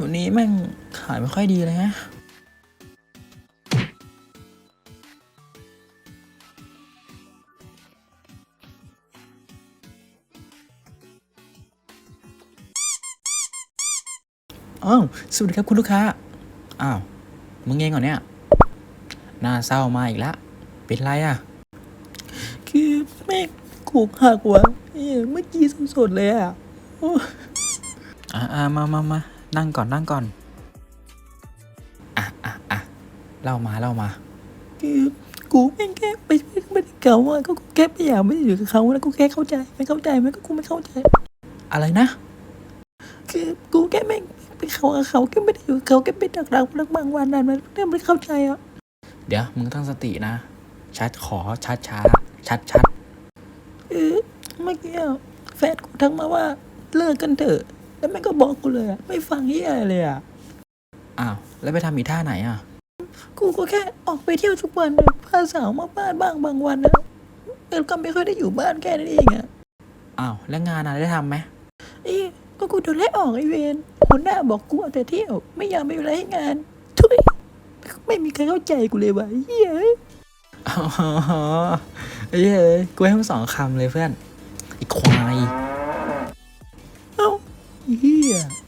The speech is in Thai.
วันนี้แม่งขายไม่ค่อยดีเลยฮะอ้าวสวัสดีครับคุณลูกค้า อ้าว มึงเองเหรอเนี่ย น่าเศร้ามาอีกแล้วเป็นไรอะ คือแม่งถูกหักวะเอ้ยเมื่อกี้สดๆเลยอะ อ้อ่าอ่ามามามานั่งก่อนนั่งก่อน อะอะอะเล่ามาเล่ามาคือกูแม่งแค่ไปไม่ได้เก่าอะก็กูแค่ไม่อยากไม่ได้อยู่กับเขาแล้วกูแค่เข้าใจไม่เข้าใจไหมก็กูไม่เข้าใจ อะไรนะ คือกูแค่ไม่ไปเขากับเขาแค่ไม่ได้อยู่กับเขาแค่ไปดักเราแล้วบางวันนั้นมันเริ่มไม่เข้าใจอะเดี๋ยวมึงตั้งสตินะชัดขอชัดช้าชัดชัดเออเมื่อกี้อะแฟนกูทักมาว่าเลิกกันเถอะ แล้วแม่งก็บอกกูเลยอะไม่ฟังเฮียอะไรเลยอะอ้าว แล้วไปทำอีท่าไหนอะ กูก็แค่ออกไปเที่ยวทุกวันอะพาสาวมาบ้านบ้างบางวันนะแต่ก็ไม่ค่อยได้อยู่บ้านแค่นั้นเองอะอ้าว แล้วงานอะไรได้ทำไหมเอ้ยก็กูโดนไล่ออกไอเวนหัวหน้าบอกกูเอาแต่เที่ยว ไม่อยากมีเวลาให้งานทุยไม่มีใครเข้าใจกูเลยวะเฮ้ยอ๋อเฮ้ยกูให้มึงสองคำเลยเพื่อนไอีควาย Iya.